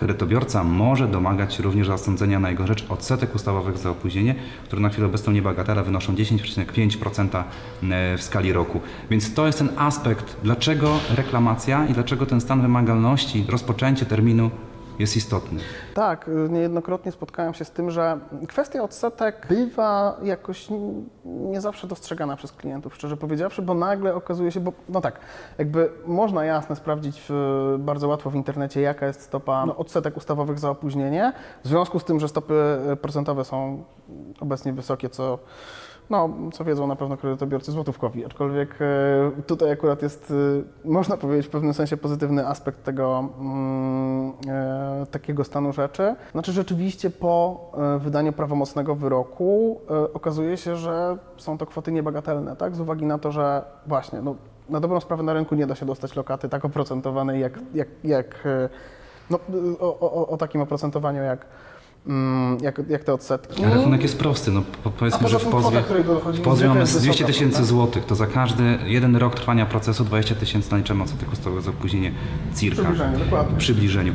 Kredytobiorca może domagać się również zasądzenia na jego rzecz odsetek ustawowych za opóźnienie, które na chwilę obecną niebagatela wynoszą 10,5% w skali roku. Więc to jest ten aspekt, dlaczego reklamacja i dlaczego ten stan wymagalności, rozpoczęcie terminu jest istotny. Tak, y, niejednokrotnie spotkałem się z tym, że kwestia odsetek bywa jakoś nie zawsze dostrzegana przez klientów, szczerze powiedziawszy, bo nagle okazuje się, bo no tak, jakby można jasne sprawdzić w, bardzo łatwo w internecie, jaka jest stopa no, odsetek ustawowych za opóźnienie, w związku z tym, że stopy y, procentowe są obecnie wysokie, co no, co wiedzą na pewno kredytobiorcy złotówkowi, aczkolwiek e, tutaj akurat jest, można powiedzieć, w pewnym sensie pozytywny aspekt tego mm, takiego stanu rzeczy. Znaczy rzeczywiście po e, wydaniu prawomocnego wyroku e, okazuje się, że są to kwoty niebagatelne, tak? Z uwagi na to, że właśnie, no, na dobrą sprawę na rynku nie da się dostać lokaty tak oprocentowanej jak, jak, jak e, no, o, o, o takim oprocentowaniu jak, mm, jak, jak te odsetki. Rachunek jest prosty. No, powiedzmy, że w pozwie, kwota, w pozwie mamy jest 200 wysoka, tysięcy złotych. To za każdy jeden rok trwania procesu 20 tysięcy naliczamy odsetek ustawowy za opóźnienie circa. Przybliżenie, dokładnie. Przybliżeniu.